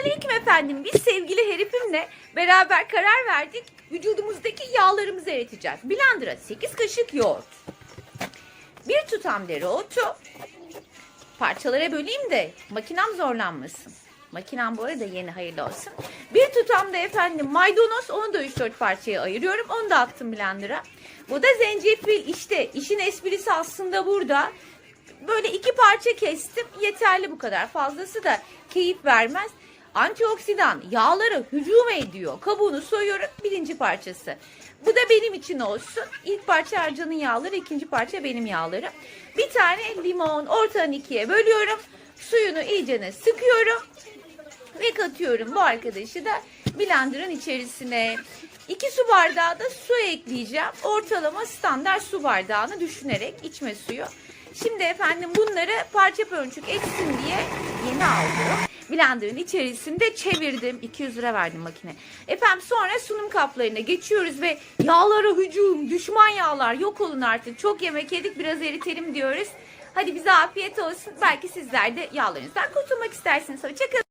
Selamünaleyküm efendim. Biz sevgili herifimle beraber karar verdik. Vücudumuzdaki yağlarımızı eriteceğiz. Blender'a 8 kaşık yoğurt. Bir tutam dereotu. Parçalara böleyim de makinem zorlanmasın. Makinem bu arada yeni hayırlı olsun. Bir tutam da efendim maydanoz. Onu da 3-4 parçaya ayırıyorum. Onu da attım blender'a. Bu da zencefil. İşte işin esprisi aslında burada. Böyle iki parça kestim. Yeterli bu kadar. Fazlası da keyif vermez. Antioksidan yağlara hücum ediyor. Kabuğunu soyuyorum. Birinci parçası. Bu da benim için olsun. İlk parça Ercan'ın yağları, ikinci parça benim yağlarım. Bir tane limon ortadan ikiye bölüyorum. Suyunu iyicene sıkıyorum. Ve katıyorum bu arkadaşı da blenderın içerisine. 2 su bardağı da su ekleyeceğim. Ortalama standart su bardağını düşünerek içme suyu. Şimdi efendim bunları parça pörçük etsin diye yeni. Blenderın içerisinde çevirdim. 200 lira verdim makine. Efendim sonra sunum kaplarına geçiyoruz ve yağlara hücum, düşman yağlar yok olun artık. Çok yemek yedik biraz eritelim diyoruz. Hadi bize afiyet olsun. Belki sizler de yağlarınızdan kurtulmak istersiniz. Hoşçakalın.